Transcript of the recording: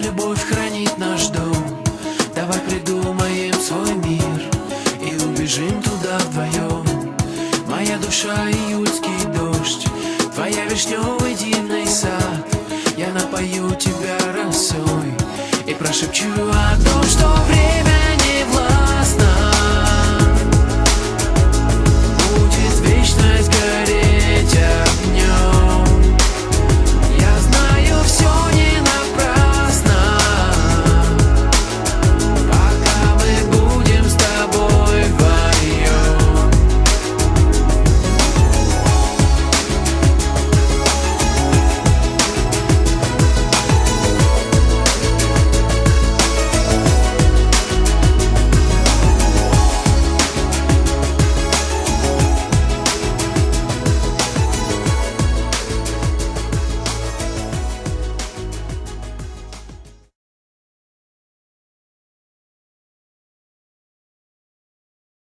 любовь хранит наш дом. Давай придумаем свой мир И убежим туда вдвоем. Моя душа июльский дождь Твоя вишневый дивный сад. Я напою тебя росой И прошепчу о том, что время